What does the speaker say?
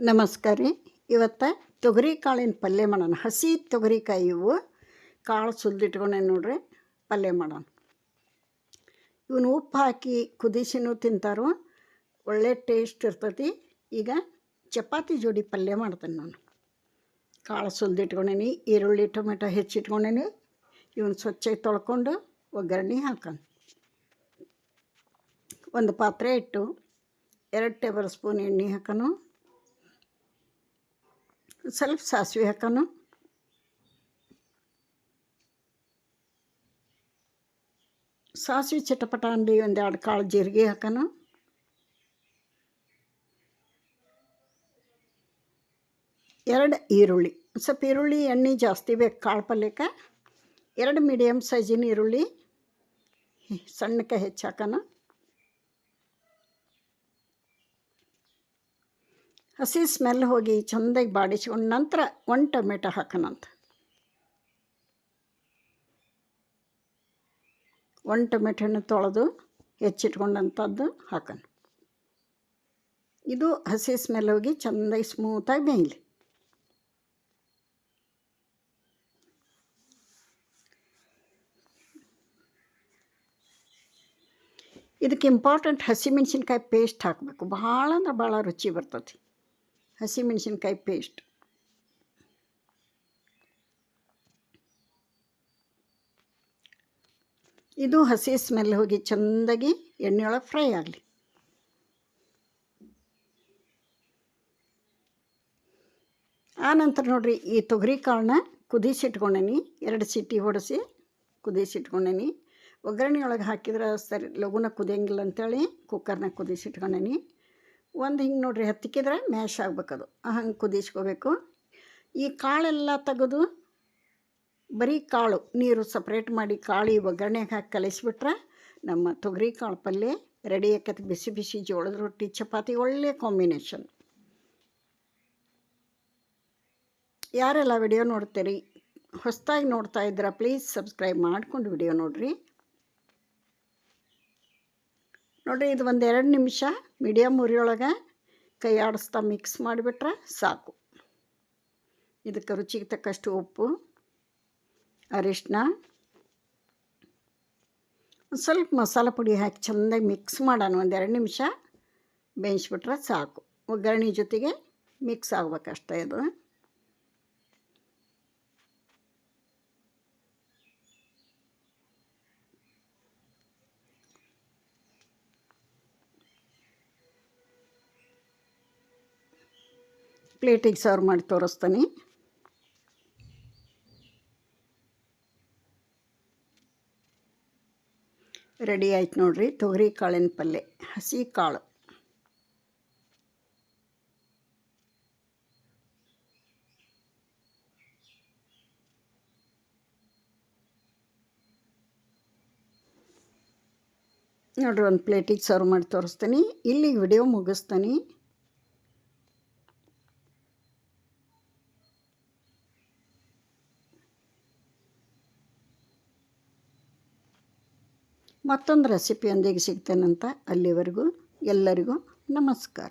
ನಮಸ್ಕಾರ. ರೀ ಇವತ್ತು ತೊಗರಿ ಕಾಳಿನ ಪಲ್ಯ ಮಾಡೋಣ. ಹಸಿ ತೊಗರಿಕಾಯಿ ಇವು. ಕಾಳು ಸುಲಿದಿಟ್ಕೊಂಡೆ ನೋಡ್ರಿ, ಪಲ್ಯ ಮಾಡೋಣ. ಇವನು ಉಪ್ಪು ಹಾಕಿ ಕುದಿಸಿನೂ ತಿಂತಾರೋ. ಒಳ್ಳೆ ಟೇಸ್ಟ್ ಇರ್ತತಿ. ಈಗ ಚಪಾತಿ ಜೋಡಿ ಪಲ್ಯ ಮಾಡ್ತೇನೆ ನಾನು. ಕಾಳು ಸುಲಿದಿಟ್ಕೊಂಡೇನಿ, ಈರುಳ್ಳಿ, ಟೊಮೆಟೊ ಹೆಚ್ಚಿಟ್ಕೊಂಡೇನಿ. ಇವನು ಸ್ವಚ್ಛಾಗಿ ತೊಳ್ಕೊಂಡು ಒಗ್ಗರಣೆ ಹಾಕೋಣ ಒಂದು ಪಾತ್ರೆ ಇಟ್ಟು ಎರಡು ಟೇಬಲ್ ಸ್ಪೂನ್ ಎಣ್ಣೆ ಹಾಕೋಣ ಸ್ವಲ್ಪ ಸಾಸಿವೆ ಹಾಕೋಣ ಸಾಸಿವೆ ಚಟಪಟ ಅಂಡಿ ಒಂದು ಎರಡು ಕಾಳು ಜೀರಿಗೆ ಹಾಕೋಣ ಎರಡು ಈರುಳ್ಳಿ ಸ್ವಲ್ಪ ಈರುಳ್ಳಿ ಎಣ್ಣೆ ಜಾಸ್ತಿ ಬೇಕು ಕಾಳು ಪಲ್ಯಕ್ಕೆ ಎರಡು ಮೀಡಿಯಮ್ ಸೈಜಿನ ಈರುಳ್ಳಿ ಸಣ್ಣಕ್ಕೆ ಹೆಚ್ಚು ಹಸಿ ಸ್ಮೆಲ್ ಹೋಗಿ ಚೆಂದಾಗಿ ಬಾಡಿಸ್ಕೊಂಡು ನಂತರ ಒಂದು ಟೊಮೆಟೊ ಹಾಕೋಣಂತ ಒಂದು ಟೊಮೆಟೊನ ತೊಳೆದು ಹೆಚ್ಚಿಟ್ಕೊಂಡಂಥದ್ದು ಹಾಕೋಣ. ಇದು ಹಸಿ ಸ್ಮೆಲ್ ಹೋಗಿ ಚೆಂದಾಗಿ ಸ್ಮೂತಾಗಿ ಬೇಯಲಿ. ಇದಕ್ಕೆ ಇಂಪಾರ್ಟೆಂಟ್ ಹಸಿಮೆಣ್ಸಿನ್ಕಾಯಿ ಪೇಸ್ಟ್ ಹಾಕಬೇಕು. ಭಾಳ ಅಂದ್ರೆ ಭಾಳ ರುಚಿ ಬರ್ತೈತಿ ಹಸಿಮೆಣಸಿನ್ಕಾಯಿ ಪೇಸ್ಟ್ ಇದು ಹಸಿ ಸ್ಮೆಲ್ ಹೋಗಿ ಚೆಂದಾಗಿ ಎಣ್ಣೆಯೊಳಗೆ ಫ್ರೈ ಆಗಲಿ. ಆನಂತರ ನೋಡಿರಿ, ಈ ತೊಗರಿ ಕಾಳನ್ನ ಕುದಿಸಿಟ್ಕೊಂಡೇನಿ ಎರಡು ಸಿಟಿ ಹೊಡೆಸಿ ಕುದಿಸಿಟ್ಕೊಂಡೇನಿ ಒಗ್ಗರಣೆ ಒಳಗೆ ಹಾಕಿದ್ರೆ ಸರಿ, ಲಘುನ ಕುದಿಯಂಗಿಲ್ಲ ಅಂತೇಳಿ ಕುಕ್ಕರ್ನಾಗ ಕುದಿಸಿಟ್ಕೊಂಡೇನಿ ಒಂದು ಹಿಂಗೆ ನೋಡಿರಿ ಹತ್ತಿಕ್ಕಿದ್ರೆ ಮ್ಯಾಶ್ ಆಗ್ಬೇಕದು. ಹಂಗೆ ಕುದಿಸ್ಕೋಬೇಕು. ಈ ಕಾಳೆಲ್ಲ ತೆಗೆದು ಬರೀ ಕಾಳು, ನೀರು ಸಪ್ರೇಟ್ ಮಾಡಿ ಕಾಳು ಈ ಒಗ್ಗರಣೆಗೆ ಹಾಕಿ ಕಲಿಸ್ಬಿಟ್ರೆ ನಮ್ಮ ತೊಗರಿ ಕಾಳು ಪಲ್ಯ ರೆಡಿ ಆಕೈತೆ. ಬಿಸಿ ಬಿಸಿ ಜೋಳದ ರೊಟ್ಟಿ, ಚಪಾತಿ ಒಳ್ಳೆಯ ಕಾಂಬಿನೇಷನ್ ಯಾರೆಲ್ಲ ವಿಡಿಯೋ ನೋಡ್ತೀರಿ, ಹೊಸದಾಗಿ ನೋಡ್ತಾ ಇದ್ದೀರಾ ಪ್ಲೀಸ್ ಸಬ್ಸ್ಕ್ರೈಬ್ ಮಾಡ್ಕೊಂಡು ವಿಡಿಯೋ ನೋಡಿರಿ. ನೋಡಿರಿ ಇದು ಒಂದು ಎರಡು ನಿಮಿಷ ಮೀಡಿಯಮ್ ಉರಿಯೊಳಗೆ ಕೈ ಆಡಿಸ್ತಾ ಮಿಕ್ಸ್ ಮಾಡಿಬಿಟ್ರೆ ಸಾಕು. ಇದಕ್ಕೆ ರುಚಿಗೆ ತಕ್ಕಷ್ಟು ಉಪ್ಪು ಅರಿಶಿನ ಸ್ವಲ್ಪ ಮಸಾಲೆ ಪುಡಿ ಹಾಕಿ ಚೆಂದಾಗಿ ಮಿಕ್ಸ್ ಮಾಡೋಣ. ಒಂದು ಎರಡು ನಿಮಿಷ ಬೇಯಿಸ್ಬಿಟ್ರೆ ಸಾಕು. ಒಗ್ಗರಣೆ ಜೊತೆಗೆ ಮಿಕ್ಸ್ ಆಗ್ಬೇಕಷ್ಟೇ ಇದು. ಪ್ಲೇಟಿಗೆ ಸರ್ವ್ ಮಾಡಿ ತೋರಿಸ್ತೀನಿ. ರೆಡಿ ಆಯ್ತು ನೋಡ್ರಿ, ತೊಗರಿ ಕಾಳಿನ ಪಲ್ಯ ಹಸಿ ಕಾಳು. ನೋಡ್ರಿ, ಒಂದು ಪ್ಲೇಟಿಗೆ ಸರ್ವ್ ಮಾಡಿ ತೋರಿಸ್ತೀನಿ. ಇಲ್ಲಿ ವಿಡಿಯೋ ಮುಗಿಸ್ತೀನಿ. ಮತ್ತೊಂದು ರೆಸಿಪಿಯೊಂದಿಗೆ ಸಿಗ್ತೇನಂತ ಅಲ್ಲಿವರೆಗೂ ಎಲ್ಲರಿಗೂ ನಮಸ್ಕಾರ.